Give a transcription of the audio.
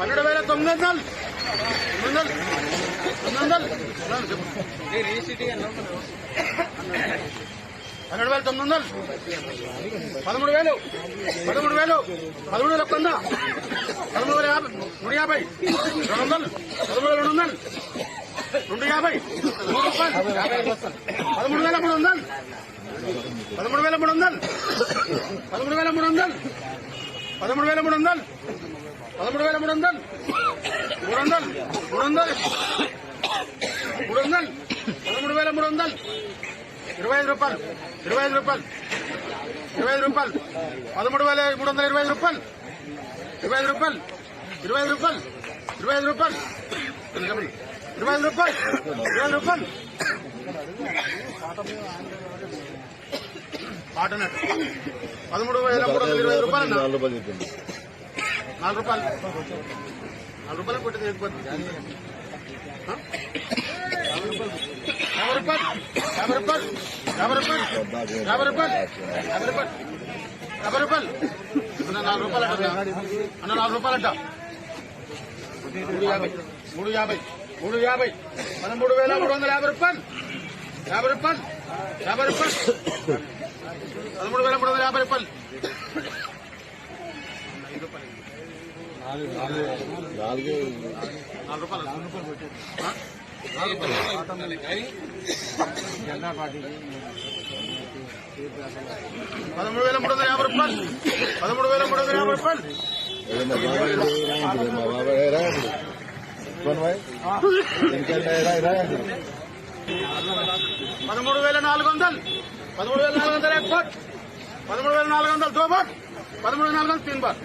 పన్నెండు వేల తొమ్మిది వందలు. తొమ్మిది వందలు. పన్నెండు వేల తొమ్మిది వందలు. పదమూడు వేలు. పదమూడు వేలు. పదమూడు వేల వంద. పదమూడు వేల యాభై. మూడు యాభై. రెండు వందలు. పదమూడు వేల రెండు వందలు. రెండు యాభై. మూడు రూపాయలు పదమూడు వేల మూడు వందలు. పదమూడు వేల మూడు వందలు. పదమూడు వేల మూడు వందలు. పదమూడు వేల మూడు వందలు. పదమూడు వేల మూడు వందలు. మూడు వందలు. మూడు వందలు. మూడు వందలు. పదమూడు వేల మూడు వందలు. ఇరవై ఐదు రూపాయలు. ఇరవై ఐదు రూపాయలు. ఇరవై ఐదు రూపాయలు. పదమూడు వేల మూడు వందల ఇరవై ఐదు రూపాయలు. ఇరవై ఐదు రూపాయలు. ఇరవై ఐదు రూపాయలు. ఇరవై ఐదు రూపాయలు. ఇరవై ఐదు రూపాయలు. ఇరవై ఐదు రూపాయలు. పాటనట్ పదమూడు వేల మూడు వందల ఇరవై ఐదు రూపాయలు అన్న. నాలుగు రూపాయలు చెప్పింది నాలుగు రూపాయలు నాలుగు రూపాయలు కొట్టి తీయకపోతే ఆ? యాభై రూపాయలు యాభై రూపాయలు యాభై రూపాయలు యాభై రూపాయలు యాభై రూపాయలు యాభై రూపాయలు అన్న నాలుగు రూపాయలు అంట అన్న నాలుగు రూపాయలు అంట మూడు యాభై మూడు యాభై మూడు యాభై పదమూడు వేల మూడు వందల యాభై రూపాయలు యాభై రూపాయలు యాభై రూపాయలు పదమూడు వేల మూడు వందల యాభై రూపాయలు నాలుగు నాలుగు రూపాయలు ఆ? నాలుగు రూపాయలు పదమూడు వేల మూడు వందల యాభై రూపాయలు పదమూడు వేల మూడు వందల యాభై రూపాయలు ఏదో మా బాబాయ్ రాయండి మా బాబాయ్ రాయండి కొనవాయ్ ఇంకెంత రాయండి పదమూడు వేల నాలుగు వందలు. పదమూడు వేల నాలుగు వందల ఎక్స్పోర్ట్ పదమూడు వేల నాలుగు వందలు దో పదమూడు వేల నాలుగు వందలు తీన్ బాట్